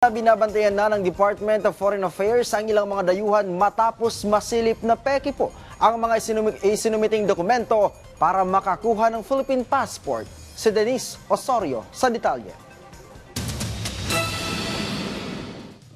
Binabantayan na ng Department of Foreign Affairs ang ilang mga dayuhan matapos masilip na peki po ang mga isinumi- isinumiting dokumento para makakuha ng Philippine passport. Si Denise Osorio sa detalye.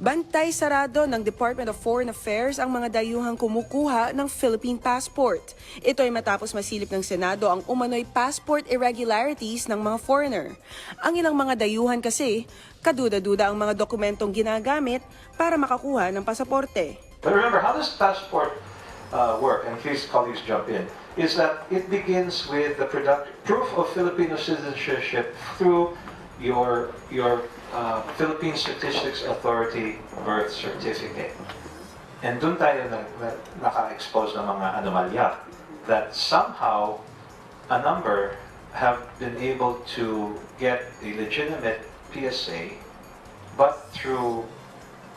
Bantay sarado ng Department of Foreign Affairs ang mga dayuhang kumukuha ng Philippine passport. Ito ay matapos masilip ng Senado ang umano'y passport irregularities ng mga foreigner. Ang ilang mga dayuhan kasi, kaduda-duda ang mga dokumentong ginagamit para makakuha ng pasaporte. But remember, how does passport uh, work? And please, colleagues, jump in. Is that it begins with the product, proof of Filipino citizenship through your your uh, Philippine Statistics Authority birth certificate. And doon tayo na, na, naka-expose ng mga anomalya that somehow a number have been able to get a legitimate PSA but through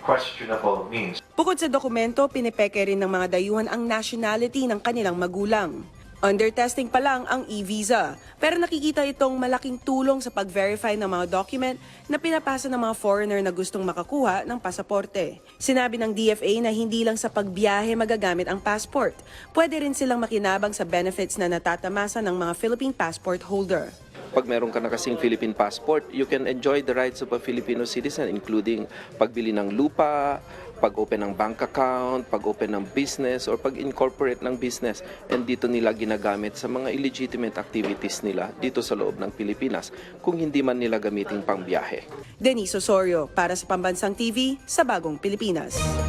questionable means. Bukod sa dokumento, pinipeke rin ng mga dayuhan ang nationality ng kanilang magulang. Under testing pa lang ang e-visa, pero nakikita itong malaking tulong sa pag-verify ng mga document na pinapasa ng mga foreigner na gustong makakuha ng pasaporte. Sinabi ng DFA na hindi lang sa pagbiyahe magagamit ang passport, pwede rin silang makinabang sa benefits na natatamasa ng mga Philippine passport holder. pag meron ka na kasing Philippine passport, you can enjoy the rights of a Filipino citizen including pagbili ng lupa, pag-open ng bank account, pag-open ng business, or pag-incorporate ng business. And dito nila ginagamit sa mga illegitimate activities nila dito sa loob ng Pilipinas kung hindi man nila gamiting pangbiyahe. Denise Osorio para sa Pambansang TV sa Bagong Pilipinas.